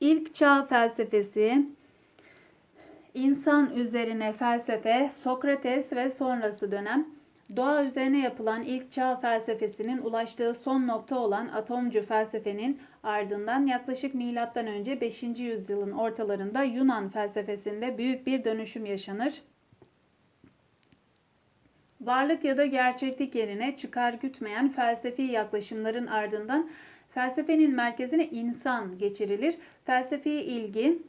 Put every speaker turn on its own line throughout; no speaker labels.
İlk çağ felsefesi, insan üzerine felsefe, Sokrates ve sonrası dönem, doğa üzerine yapılan ilk çağ felsefesinin ulaştığı son nokta olan atomcu felsefenin ardından yaklaşık milattan önce 5. yüzyılın ortalarında Yunan felsefesinde büyük bir dönüşüm yaşanır. Varlık ya da gerçeklik yerine çıkar gütmeyen felsefi yaklaşımların ardından felsefenin merkezine insan geçirilir. Felsefi ilgi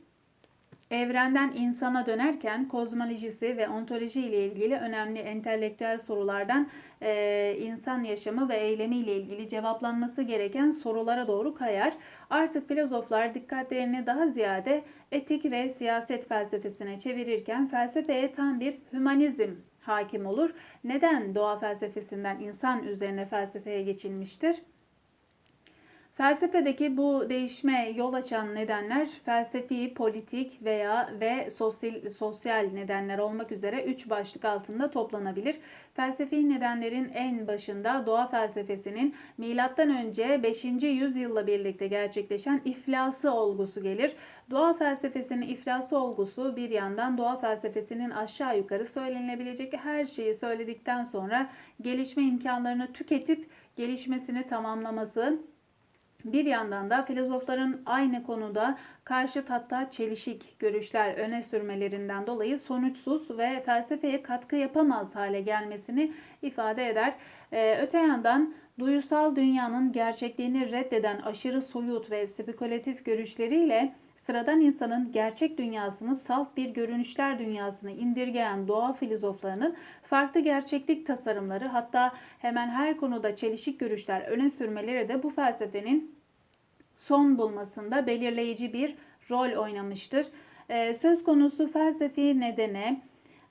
evrenden insana dönerken kozmolojisi ve ontoloji ile ilgili önemli entelektüel sorulardan e, insan yaşamı ve eylemi ile ilgili cevaplanması gereken sorulara doğru kayar. Artık filozoflar dikkatlerini daha ziyade etik ve siyaset felsefesine çevirirken felsefeye tam bir hümanizm hakim olur. Neden doğa felsefesinden insan üzerine felsefeye geçilmiştir? Felsefedeki bu değişme yol açan nedenler felsefi, politik veya ve sosyal, sosyal nedenler olmak üzere üç başlık altında toplanabilir. Felsefi nedenlerin en başında doğa felsefesinin önce 5. yüzyılla birlikte gerçekleşen iflası olgusu gelir. Doğa felsefesinin iflası olgusu bir yandan doğa felsefesinin aşağı yukarı söylenebilecek her şeyi söyledikten sonra gelişme imkanlarını tüketip gelişmesini tamamlaması, bir yandan da filozofların aynı konuda karşıt hatta çelişik görüşler öne sürmelerinden dolayı sonuçsuz ve felsefeye katkı yapamaz hale gelmesini ifade eder. Ee, öte yandan duyusal dünyanın gerçekliğini reddeden aşırı soyut ve spekülatif görüşleriyle sıradan insanın gerçek dünyasını salt bir görünüşler dünyasına indirgeyen doğa filozoflarının farklı gerçeklik tasarımları hatta hemen her konuda çelişik görüşler öne sürmeleri de bu felsefenin son bulmasında belirleyici bir rol oynamıştır. Ee, söz konusu felsefi nedene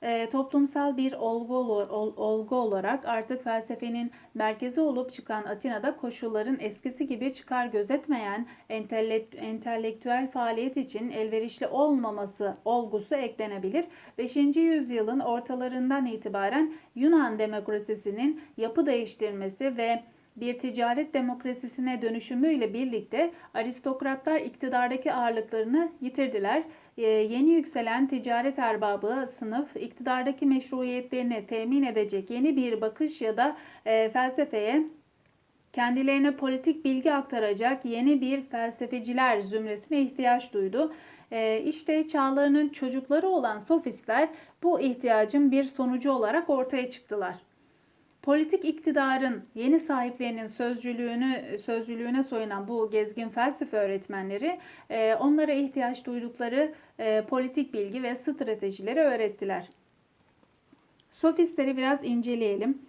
e, toplumsal bir olgu, ol, olgu olarak artık felsefenin merkezi olup çıkan Atina'da koşulların eskisi gibi çıkar gözetmeyen entelekt, entelektüel faaliyet için elverişli olmaması olgusu eklenebilir. 5. yüzyılın ortalarından itibaren Yunan demokrasisinin yapı değiştirmesi ve bir ticaret demokrasisine dönüşümüyle birlikte aristokratlar iktidardaki ağırlıklarını yitirdiler. Ee, yeni yükselen ticaret erbabı sınıf iktidardaki meşruiyetlerini temin edecek yeni bir bakış ya da e, felsefeye kendilerine politik bilgi aktaracak yeni bir felsefeciler zümresine ihtiyaç duydu. E, işte çağlarının çocukları olan sofistler bu ihtiyacın bir sonucu olarak ortaya çıktılar. Politik iktidarın yeni sahiplerinin sözcülüğünü sözcülüğüne soyunan bu gezgin felsefe öğretmenleri e, onlara ihtiyaç duydukları e, politik bilgi ve stratejileri öğrettiler. Sofistleri biraz inceleyelim.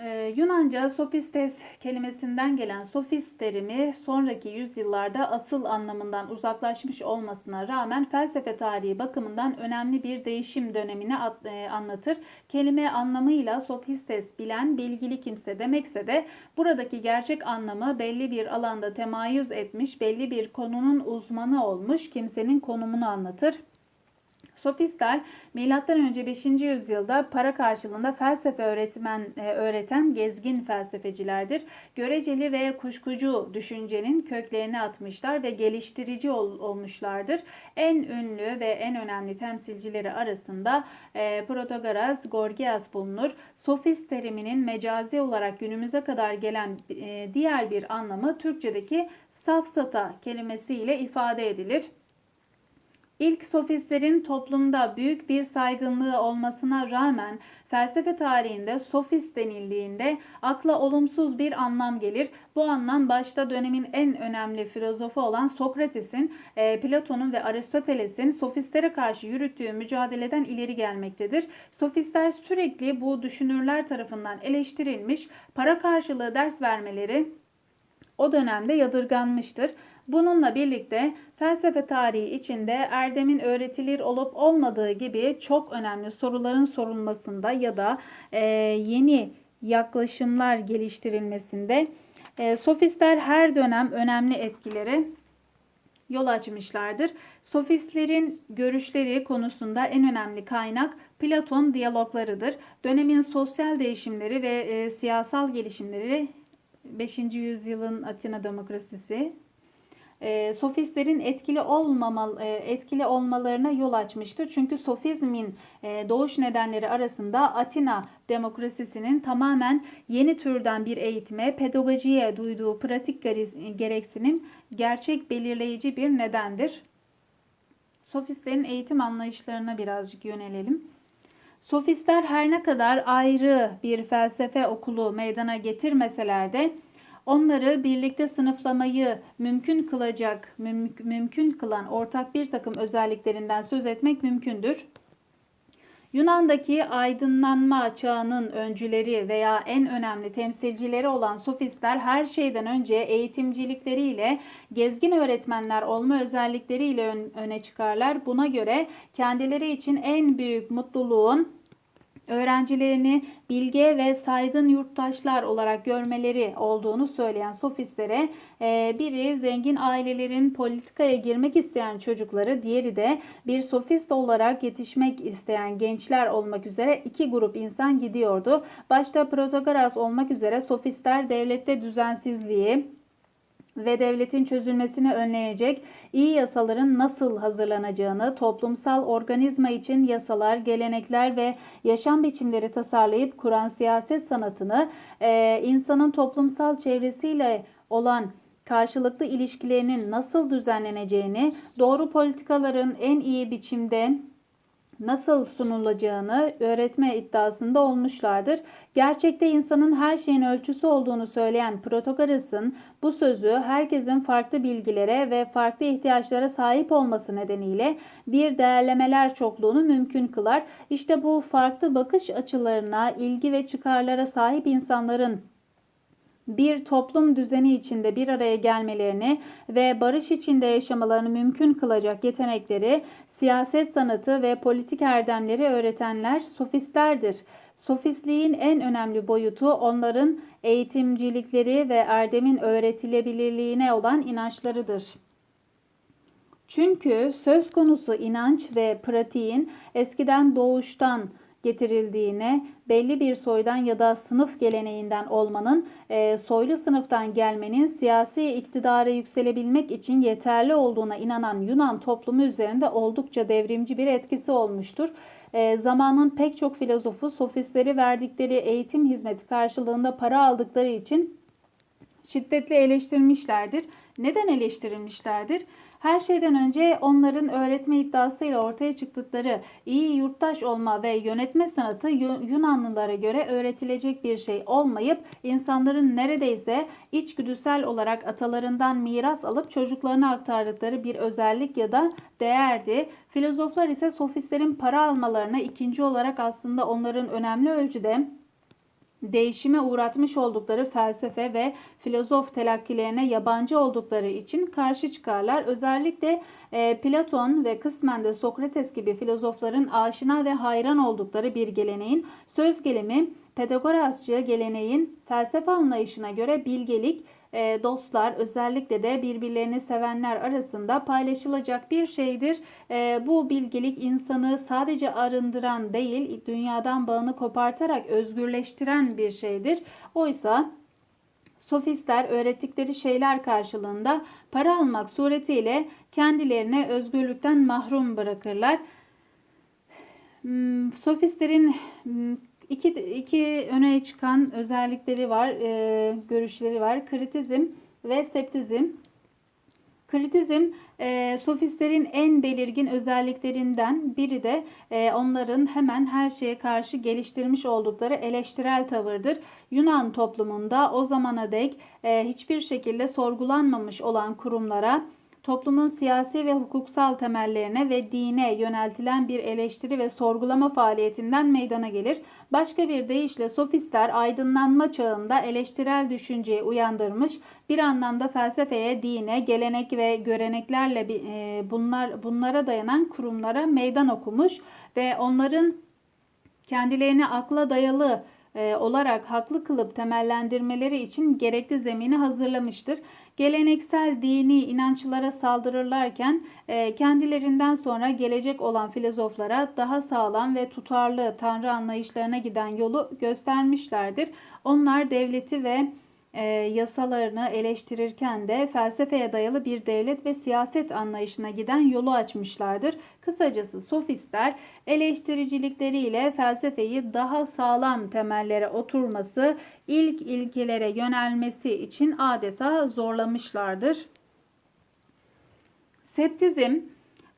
Ee, Yunanca sofistes kelimesinden gelen sofist terimi sonraki yüzyıllarda asıl anlamından uzaklaşmış olmasına rağmen felsefe tarihi bakımından önemli bir değişim dönemini e, anlatır. Kelime anlamıyla sofistes bilen, bilgili kimse demekse de buradaki gerçek anlamı belli bir alanda temayüz etmiş, belli bir konunun uzmanı olmuş kimsenin konumunu anlatır. Sofistler M.Ö. 5. yüzyılda para karşılığında felsefe öğretmen e, öğreten gezgin felsefecilerdir. Göreceli ve kuşkucu düşüncenin köklerini atmışlar ve geliştirici ol, olmuşlardır. En ünlü ve en önemli temsilcileri arasında e, Protagoras, Gorgias bulunur. Sofist teriminin mecazi olarak günümüze kadar gelen e, diğer bir anlamı Türkçedeki safsata kelimesiyle ifade edilir. İlk sofistlerin toplumda büyük bir saygınlığı olmasına rağmen felsefe tarihinde sofist denildiğinde akla olumsuz bir anlam gelir. Bu anlam başta dönemin en önemli filozofu olan Sokrates'in, e, Platon'un ve Aristoteles'in sofistlere karşı yürüttüğü mücadeleden ileri gelmektedir. Sofistler sürekli bu düşünürler tarafından eleştirilmiş, para karşılığı ders vermeleri o dönemde yadırganmıştır. Bununla birlikte felsefe tarihi içinde erdemin öğretilir olup olmadığı gibi çok önemli soruların sorulmasında ya da e, yeni yaklaşımlar geliştirilmesinde e, sofistler her dönem önemli etkileri yol açmışlardır. Sofistlerin görüşleri konusunda en önemli kaynak Platon diyaloglarıdır. Dönemin sosyal değişimleri ve e, siyasal gelişimleri 5. yüzyılın Atina demokrasisi e, sofistlerin etkili olmamal e, etkili olmalarına yol açmıştır. Çünkü sofizmin e, doğuş nedenleri arasında Atina demokrasisinin tamamen yeni türden bir eğitime, pedagojiye duyduğu pratik gere- gereksinim gerçek belirleyici bir nedendir. Sofistlerin eğitim anlayışlarına birazcık yönelelim. Sofistler her ne kadar ayrı bir felsefe okulu meydana getirmeseler de onları birlikte sınıflamayı mümkün kılacak, müm- mümkün kılan ortak bir takım özelliklerinden söz etmek mümkündür. Yunan'daki aydınlanma çağının öncüleri veya en önemli temsilcileri olan sofistler her şeyden önce eğitimcilikleriyle, gezgin öğretmenler olma özellikleriyle ön- öne çıkarlar. Buna göre kendileri için en büyük mutluluğun öğrencilerini bilge ve saygın yurttaşlar olarak görmeleri olduğunu söyleyen sofistlere e, biri zengin ailelerin politikaya girmek isteyen çocukları, diğeri de bir sofist olarak yetişmek isteyen gençler olmak üzere iki grup insan gidiyordu. Başta Protagoras olmak üzere sofistler devlette düzensizliği, ve devletin çözülmesini önleyecek iyi yasaların nasıl hazırlanacağını, toplumsal organizma için yasalar, gelenekler ve yaşam biçimleri tasarlayıp kuran siyaset sanatını, e, insanın toplumsal çevresiyle olan karşılıklı ilişkilerinin nasıl düzenleneceğini, doğru politikaların en iyi biçimde nasıl sunulacağını öğretme iddiasında olmuşlardır. Gerçekte insanın her şeyin ölçüsü olduğunu söyleyen Protagoras'ın bu sözü herkesin farklı bilgilere ve farklı ihtiyaçlara sahip olması nedeniyle bir değerlemeler çokluğunu mümkün kılar. İşte bu farklı bakış açılarına, ilgi ve çıkarlara sahip insanların bir toplum düzeni içinde bir araya gelmelerini ve barış içinde yaşamalarını mümkün kılacak yetenekleri, siyaset sanatı ve politik erdemleri öğretenler sofistlerdir. Sofistliğin en önemli boyutu onların eğitimcilikleri ve erdemin öğretilebilirliğine olan inançlarıdır. Çünkü söz konusu inanç ve pratiğin eskiden doğuştan getirildiğine, belli bir soydan ya da sınıf geleneğinden olmanın, e, soylu sınıftan gelmenin siyasi iktidara yükselebilmek için yeterli olduğuna inanan Yunan toplumu üzerinde oldukça devrimci bir etkisi olmuştur. E, zamanın pek çok filozofu sofistleri verdikleri eğitim hizmeti karşılığında para aldıkları için şiddetle eleştirmişlerdir. Neden eleştirilmişlerdir? Her şeyden önce onların öğretme iddiasıyla ortaya çıktıkları iyi yurttaş olma ve yönetme sanatı Yunanlılara göre öğretilecek bir şey olmayıp insanların neredeyse içgüdüsel olarak atalarından miras alıp çocuklarına aktardıkları bir özellik ya da değerdi. Filozoflar ise sofistlerin para almalarına ikinci olarak aslında onların önemli ölçüde değişime uğratmış oldukları felsefe ve filozof telakkilerine yabancı oldukları için karşı çıkarlar. Özellikle e, Platon ve kısmen de Sokrates gibi filozofların aşina ve hayran oldukları bir geleneğin söz gelimi Pedagorasçı geleneğin felsefe anlayışına göre bilgelik, e, dostlar özellikle de birbirlerini sevenler arasında paylaşılacak bir şeydir. E, bu bilgelik insanı sadece arındıran değil, dünyadan bağını kopartarak özgürleştiren bir şeydir. Oysa sofistler öğrettikleri şeyler karşılığında para almak suretiyle kendilerine özgürlükten mahrum bırakırlar. Hmm, sofistlerin hmm, iki, iki öne çıkan özellikleri var, e, görüşleri var. Kritizm ve septizm. Kritizm, e, sofistlerin en belirgin özelliklerinden biri de e, onların hemen her şeye karşı geliştirmiş oldukları eleştirel tavırdır. Yunan toplumunda o zamana dek e, hiçbir şekilde sorgulanmamış olan kurumlara, toplumun siyasi ve hukuksal temellerine ve dine yöneltilen bir eleştiri ve sorgulama faaliyetinden meydana gelir. Başka bir deyişle sofistler aydınlanma çağında eleştirel düşünceyi uyandırmış, bir anlamda felsefeye, dine, gelenek ve göreneklerle e, bunlar bunlara dayanan kurumlara meydan okumuş ve onların kendilerini akla dayalı e, olarak haklı kılıp temellendirmeleri için gerekli zemini hazırlamıştır geleneksel dini inançlara saldırırlarken e, kendilerinden sonra gelecek olan filozoflara daha sağlam ve tutarlı tanrı anlayışlarına giden yolu göstermişlerdir. Onlar devleti ve e, yasalarını eleştirirken de felsefeye dayalı bir devlet ve siyaset anlayışına giden yolu açmışlardır. Kısacası sofistler eleştiricilikleriyle felsefeyi daha sağlam temellere oturması, ilk ilkelere yönelmesi için adeta zorlamışlardır. Septizm,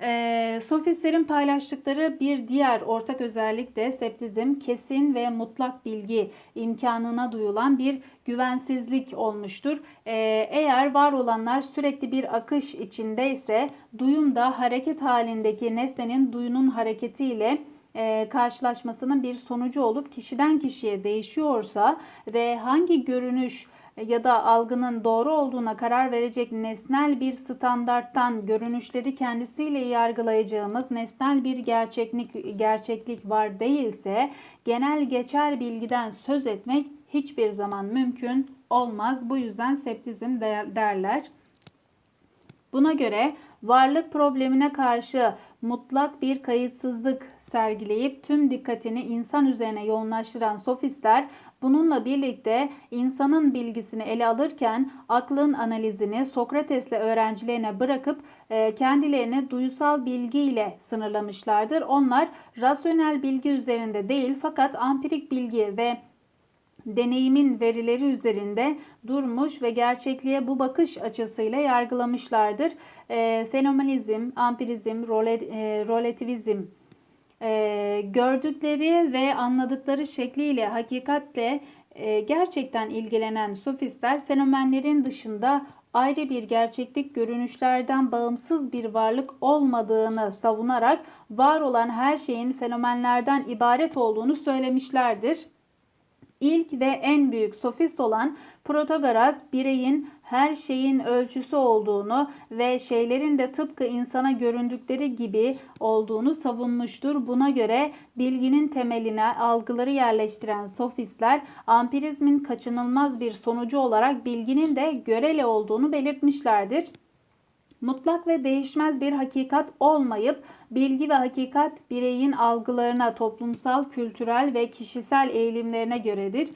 e, sofistlerin paylaştıkları bir diğer ortak özellik de septizm, kesin ve mutlak bilgi imkanına duyulan bir güvensizlik olmuştur. E, eğer var olanlar sürekli bir akış içindeyse, duyum da hareket halindeki nesnenin duyunun hareketiyle e, karşılaşmasının bir sonucu olup kişiden kişiye değişiyorsa ve hangi görünüş ya da algının doğru olduğuna karar verecek nesnel bir standarttan görünüşleri kendisiyle yargılayacağımız nesnel bir gerçeklik gerçeklik var değilse genel geçer bilgiden söz etmek hiçbir zaman mümkün olmaz. Bu yüzden septizm derler. Buna göre varlık problemine karşı mutlak bir kayıtsızlık sergileyip tüm dikkatini insan üzerine yoğunlaştıran sofistler bununla birlikte insanın bilgisini ele alırken aklın analizini Sokrates'le öğrencilerine bırakıp e, kendilerini duysal bilgiyle sınırlamışlardır. Onlar rasyonel bilgi üzerinde değil fakat ampirik bilgi ve deneyimin verileri üzerinde durmuş ve gerçekliğe bu bakış açısıyla yargılamışlardır. E, fenomenizm, ampirizm, role, e, relativizm e, gördükleri ve anladıkları şekliyle hakikatle e, gerçekten ilgilenen sofistler fenomenlerin dışında ayrı bir gerçeklik görünüşlerden bağımsız bir varlık olmadığını savunarak var olan her şeyin fenomenlerden ibaret olduğunu söylemişlerdir. İlk ve en büyük sofist olan Protagoras bireyin her şeyin ölçüsü olduğunu ve şeylerin de tıpkı insana göründükleri gibi olduğunu savunmuştur. Buna göre bilginin temeline algıları yerleştiren sofistler ampirizmin kaçınılmaz bir sonucu olarak bilginin de göreli olduğunu belirtmişlerdir mutlak ve değişmez bir hakikat olmayıp bilgi ve hakikat bireyin algılarına, toplumsal, kültürel ve kişisel eğilimlerine göredir.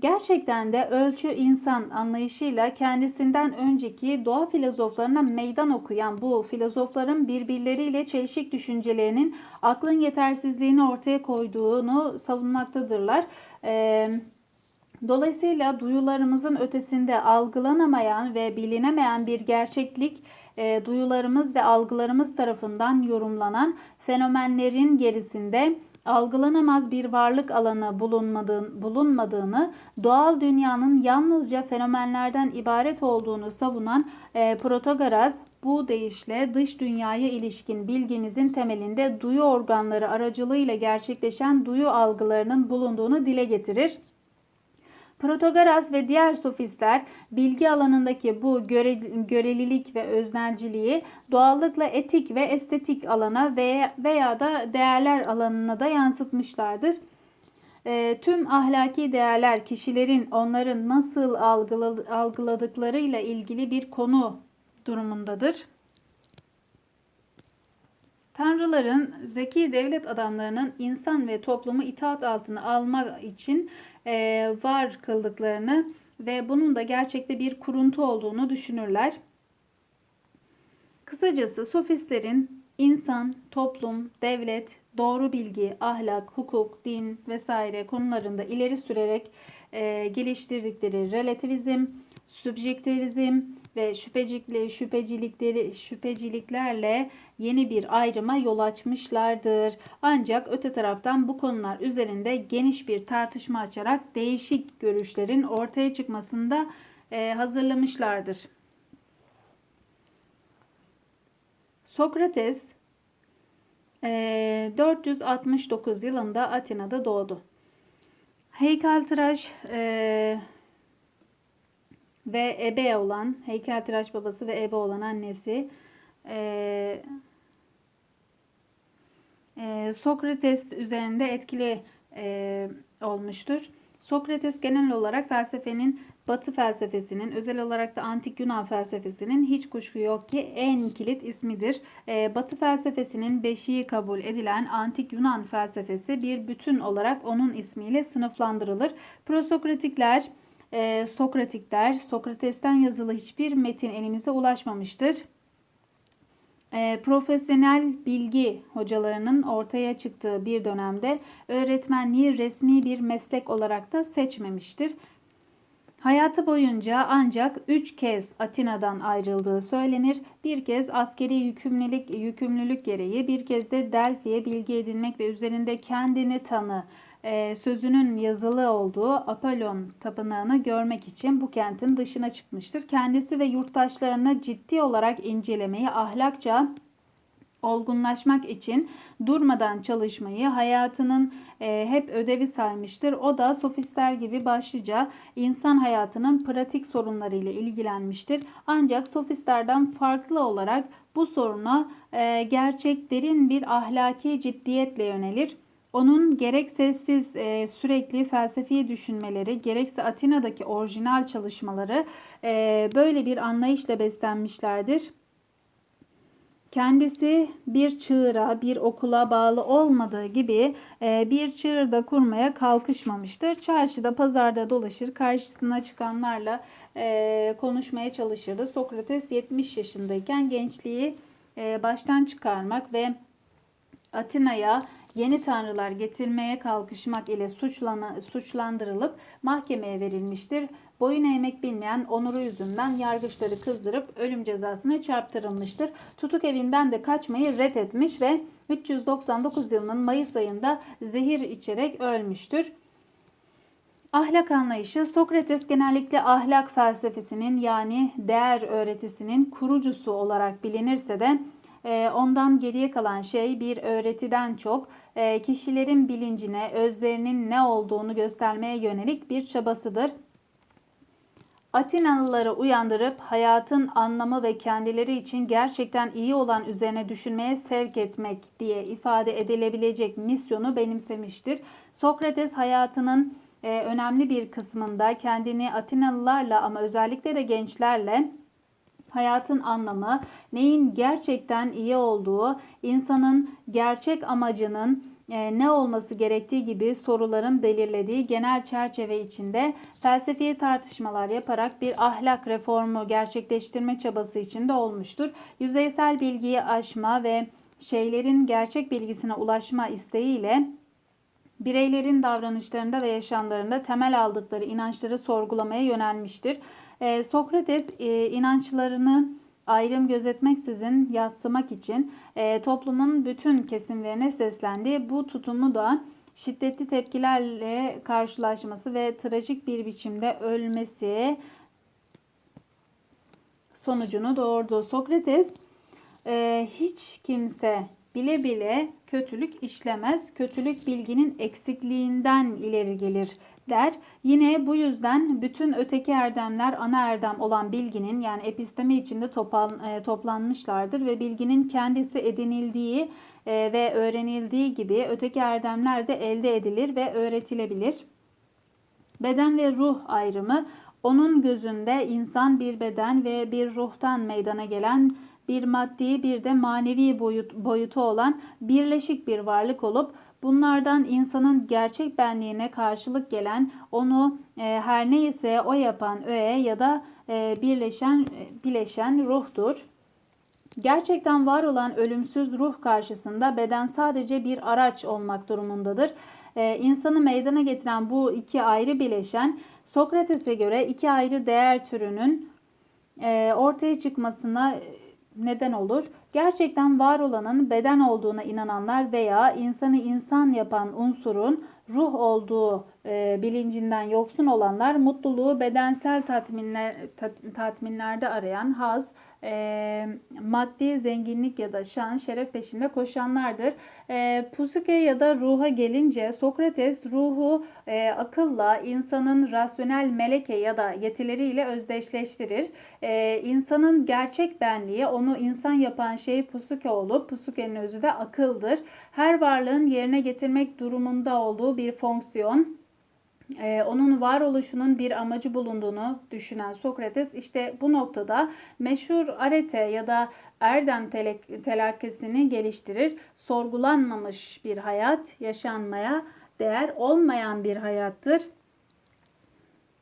Gerçekten de ölçü insan anlayışıyla kendisinden önceki doğa filozoflarına meydan okuyan bu filozofların birbirleriyle çelişik düşüncelerinin aklın yetersizliğini ortaya koyduğunu savunmaktadırlar. Ee, Dolayısıyla duyularımızın ötesinde algılanamayan ve bilinemeyen bir gerçeklik e, duyularımız ve algılarımız tarafından yorumlanan fenomenlerin gerisinde algılanamaz bir varlık alanı bulunmadığını, bulunmadığını, doğal dünyanın yalnızca fenomenlerden ibaret olduğunu savunan e, Protagoras bu deyişle dış dünyaya ilişkin bilgimizin temelinde duyu organları aracılığıyla gerçekleşen duyu algılarının bulunduğunu dile getirir. Protagoras ve diğer sofistler bilgi alanındaki bu göre, görelilik ve öznelciliği doğallıkla etik ve estetik alana veya, veya da değerler alanına da yansıtmışlardır. E, tüm ahlaki değerler kişilerin onların nasıl algıladıklarıyla ilgili bir konu durumundadır. Tanrıların zeki devlet adamlarının insan ve toplumu itaat altına almak için var kıldıklarını ve bunun da gerçekte bir kuruntu olduğunu düşünürler. Kısacası sofistlerin insan, toplum, devlet, doğru bilgi, ahlak, hukuk, din vesaire konularında ileri sürerek e, geliştirdikleri relativizm, subjektivizm ve şüphecilikleri, şüphecilikleri, şüpheciliklerle yeni bir ayrıma yol açmışlardır. Ancak öte taraftan bu konular üzerinde geniş bir tartışma açarak değişik görüşlerin ortaya çıkmasında e, hazırlamışlardır. Sokrates e, 469 yılında Atina'da doğdu. Heykeltıraş e, ve ebe olan, heykeltıraş babası ve ebe olan annesi e, e, Sokrates üzerinde etkili e, olmuştur. Sokrates genel olarak felsefenin Batı felsefesinin, özel olarak da Antik Yunan felsefesinin hiç kuşku yok ki en kilit ismidir. E, Batı felsefesinin beşiği kabul edilen Antik Yunan felsefesi bir bütün olarak onun ismiyle sınıflandırılır. Prosokratikler e, Sokratikler, Sokrates'ten yazılı hiçbir metin elimize ulaşmamıştır. E, profesyonel bilgi hocalarının ortaya çıktığı bir dönemde öğretmenliği resmi bir meslek olarak da seçmemiştir. Hayatı boyunca ancak üç kez Atina'dan ayrıldığı söylenir. Bir kez askeri yükümlülük, yükümlülük gereği, bir kez de Delphi'ye bilgi edinmek ve üzerinde kendini tanı e, sözünün yazılı olduğu Apollon tapınağını görmek için bu kentin dışına çıkmıştır. Kendisi ve yurttaşlarını ciddi olarak incelemeyi ahlakça olgunlaşmak için durmadan çalışmayı hayatının e, hep ödevi saymıştır. O da sofistler gibi başlıca insan hayatının pratik sorunlarıyla ilgilenmiştir. Ancak sofistlerden farklı olarak bu soruna e, gerçek derin bir ahlaki ciddiyetle yönelir. Onun gerek sessiz e, sürekli felsefi düşünmeleri gerekse Atina'daki orijinal çalışmaları e, böyle bir anlayışla beslenmişlerdir. Kendisi bir çığıra, bir okula bağlı olmadığı gibi e, bir çığırda kurmaya kalkışmamıştır. Çarşıda, pazarda dolaşır, karşısına çıkanlarla konuşmaya çalışırdı. Sokrates 70 yaşındayken gençliği baştan çıkarmak ve Atina'ya yeni tanrılar getirmeye kalkışmak ile suçlana, suçlandırılıp mahkemeye verilmiştir. Boyun eğmek bilmeyen onuru yüzünden yargıçları kızdırıp ölüm cezasına çarptırılmıştır. Tutuk evinden de kaçmayı ret etmiş ve 399 yılının Mayıs ayında zehir içerek ölmüştür. Ahlak anlayışı Sokrates genellikle ahlak felsefesinin yani değer öğretisinin kurucusu olarak bilinirse de e, ondan geriye kalan şey bir öğretiden çok kişilerin bilincine, özlerinin ne olduğunu göstermeye yönelik bir çabasıdır. Atinalıları uyandırıp hayatın anlamı ve kendileri için gerçekten iyi olan üzerine düşünmeye sevk etmek diye ifade edilebilecek misyonu benimsemiştir. Sokrates hayatının e, önemli bir kısmında kendini Atinalılarla ama özellikle de gençlerle hayatın anlamı, neyin gerçekten iyi olduğu, insanın gerçek amacının e, ne olması gerektiği gibi soruların belirlediği genel çerçeve içinde felsefi tartışmalar yaparak bir ahlak reformu gerçekleştirme çabası içinde olmuştur. Yüzeysel bilgiyi aşma ve şeylerin gerçek bilgisine ulaşma isteğiyle bireylerin davranışlarında ve yaşamlarında temel aldıkları inançları sorgulamaya yönelmiştir. E, Sokrates e, inançlarını ayrım gözetmeksizin yassımak için e, toplumun bütün kesimlerine seslendi. Bu tutumu da şiddetli tepkilerle karşılaşması ve trajik bir biçimde ölmesi sonucunu doğurdu. Sokrates e, hiç kimse bile bile kötülük işlemez. Kötülük bilginin eksikliğinden ileri gelir der. Yine bu yüzden bütün öteki erdemler ana erdem olan bilginin yani episteme içinde e, toplanmışlardır ve bilginin kendisi edinildiği e, ve öğrenildiği gibi öteki erdemler de elde edilir ve öğretilebilir. Beden ve ruh ayrımı onun gözünde insan bir beden ve bir ruhtan meydana gelen bir maddi bir de manevi boyut, boyutu olan birleşik bir varlık olup Bunlardan insanın gerçek benliğine karşılık gelen, onu e, her neyse o yapan öğe ya da e, birleşen e, bileşen ruhtur. Gerçekten var olan ölümsüz ruh karşısında beden sadece bir araç olmak durumundadır. Ee, insanı meydana getiren bu iki ayrı bileşen Sokrates'e göre iki ayrı değer türünün e, ortaya çıkmasına neden olur. Gerçekten var olanın beden olduğuna inananlar veya insanı insan yapan unsurun ruh olduğu e, bilincinden yoksun olanlar mutluluğu bedensel tatminler, tat, tatminlerde arayan haz, e, maddi zenginlik ya da şan, şeref peşinde koşanlardır. E, Pusike ya da ruha gelince Sokrates ruhu e, akılla insanın rasyonel meleke ya da yetileriyle özdeşleştirir. E, insanın gerçek benliği onu insan yapan şey Pusuke olup Pusuke'nin özü de akıldır. Her varlığın yerine getirmek durumunda olduğu bir fonksiyon ee, onun varoluşunun bir amacı bulunduğunu düşünen Sokrates işte bu noktada meşhur arete ya da erdem telakkisini geliştirir. Sorgulanmamış bir hayat yaşanmaya değer olmayan bir hayattır.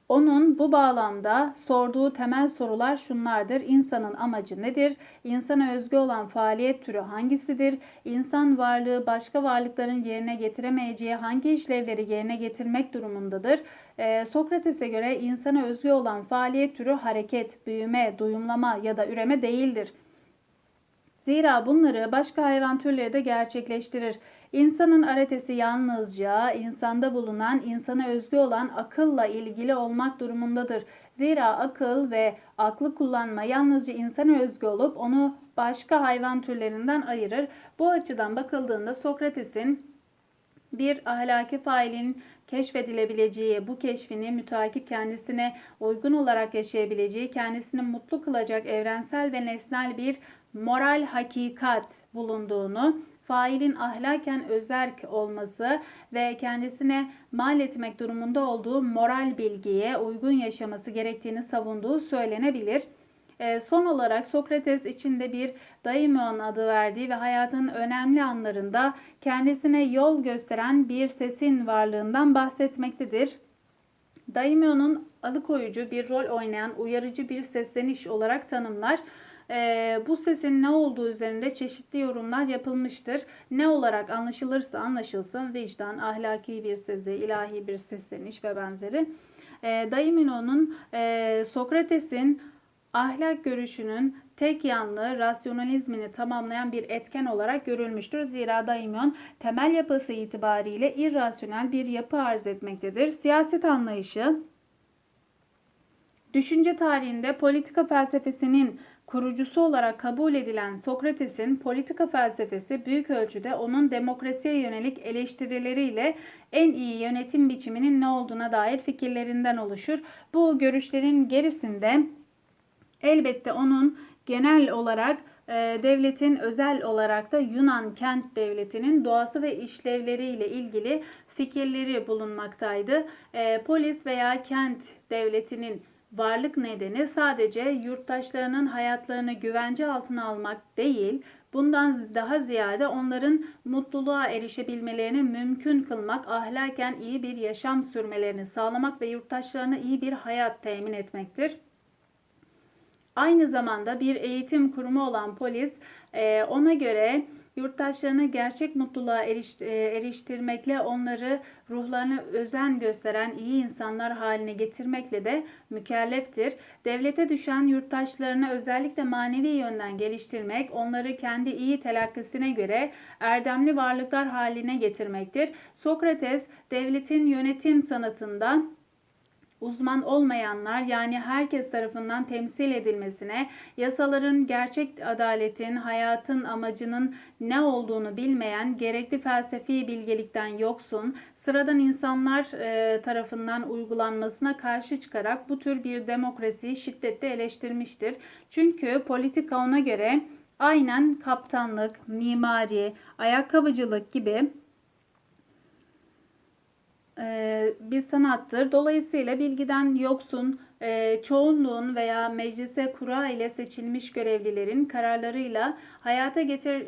Onun bu bağlamda sorduğu temel sorular şunlardır. İnsanın amacı nedir? İnsana özgü olan faaliyet türü hangisidir? İnsan varlığı başka varlıkların yerine getiremeyeceği hangi işlevleri yerine getirmek durumundadır? Ee, Sokrates'e göre insana özgü olan faaliyet türü hareket, büyüme, duyumlama ya da üreme değildir. Zira bunları başka hayvan türleri de gerçekleştirir. İnsanın aretesi yalnızca insanda bulunan, insana özgü olan akılla ilgili olmak durumundadır. Zira akıl ve aklı kullanma yalnızca insana özgü olup onu başka hayvan türlerinden ayırır. Bu açıdan bakıldığında Sokrates'in bir ahlaki failin keşfedilebileceği, bu keşfini mütakip kendisine uygun olarak yaşayabileceği, kendisini mutlu kılacak evrensel ve nesnel bir moral hakikat bulunduğunu, failin ahlaken özerk olması ve kendisine mal etmek durumunda olduğu moral bilgiye uygun yaşaması gerektiğini savunduğu söylenebilir. E, son olarak Sokrates içinde bir daimon adı verdiği ve hayatın önemli anlarında kendisine yol gösteren bir sesin varlığından bahsetmektedir. Daimon'un alıkoyucu bir rol oynayan uyarıcı bir sesleniş olarak tanımlar. E, bu sesin ne olduğu üzerinde çeşitli yorumlar yapılmıştır. Ne olarak anlaşılırsa anlaşılsın vicdan, ahlaki bir sezi, ilahi bir sesleniş ve benzeri. E, Daimino'nun e, Sokrates'in ahlak görüşünün tek yanlı rasyonalizmini tamamlayan bir etken olarak görülmüştür. Zira daimyon temel yapısı itibariyle irrasyonel bir yapı arz etmektedir. Siyaset anlayışı Düşünce tarihinde politika felsefesinin kurucusu olarak kabul edilen Sokrates'in politika felsefesi büyük ölçüde onun demokrasiye yönelik eleştirileriyle en iyi yönetim biçiminin ne olduğuna dair fikirlerinden oluşur. Bu görüşlerin gerisinde elbette onun genel olarak e, devletin özel olarak da Yunan kent devletinin doğası ve işlevleriyle ilgili fikirleri bulunmaktaydı. E, polis veya kent devletinin varlık nedeni sadece yurttaşlarının hayatlarını güvence altına almak değil, bundan daha ziyade onların mutluluğa erişebilmelerini mümkün kılmak, ahlaken iyi bir yaşam sürmelerini sağlamak ve yurttaşlarına iyi bir hayat temin etmektir. Aynı zamanda bir eğitim kurumu olan polis ona göre yurttaşlarını gerçek mutluluğa e, eriştirmekle onları ruhlarına özen gösteren iyi insanlar haline getirmekle de mükelleftir. Devlete düşen yurttaşlarını özellikle manevi yönden geliştirmek, onları kendi iyi telakkisine göre erdemli varlıklar haline getirmektir. Sokrates devletin yönetim sanatında uzman olmayanlar yani herkes tarafından temsil edilmesine, yasaların gerçek adaletin, hayatın amacının ne olduğunu bilmeyen, gerekli felsefi bilgelikten yoksun, sıradan insanlar e, tarafından uygulanmasına karşı çıkarak bu tür bir demokrasiyi şiddetle eleştirmiştir. Çünkü politika ona göre aynen kaptanlık, mimari, ayakkabıcılık gibi bir sanattır. Dolayısıyla bilgiden yoksun, çoğunluğun veya meclise kura ile seçilmiş görevlilerin kararlarıyla hayata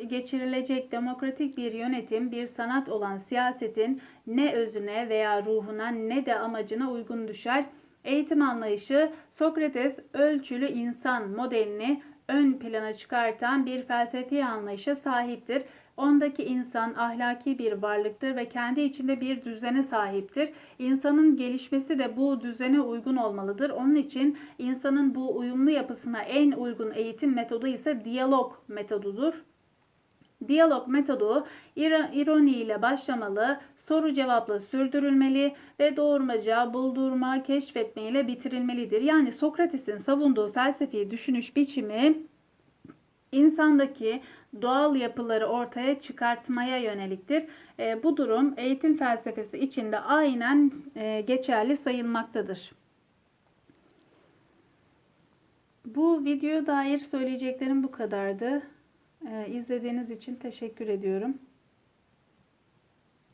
geçirilecek demokratik bir yönetim, bir sanat olan siyasetin ne özüne veya ruhuna ne de amacına uygun düşer. Eğitim anlayışı Sokrates ölçülü insan modelini ön plana çıkartan bir felsefi anlayışa sahiptir. Ondaki insan ahlaki bir varlıktır ve kendi içinde bir düzene sahiptir. İnsanın gelişmesi de bu düzene uygun olmalıdır. Onun için insanın bu uyumlu yapısına en uygun eğitim metodu ise diyalog metodudur. Diyalog metodu ironi ile başlamalı, soru cevapla sürdürülmeli ve doğurmaca, buldurma, keşfetme ile bitirilmelidir. Yani Sokrates'in savunduğu felsefi düşünüş biçimi insandaki doğal yapıları ortaya çıkartmaya yöneliktir. E, bu durum eğitim felsefesi içinde aynen e, geçerli sayılmaktadır. Bu videoya dair söyleyeceklerim bu kadardı. E, izlediğiniz için teşekkür ediyorum.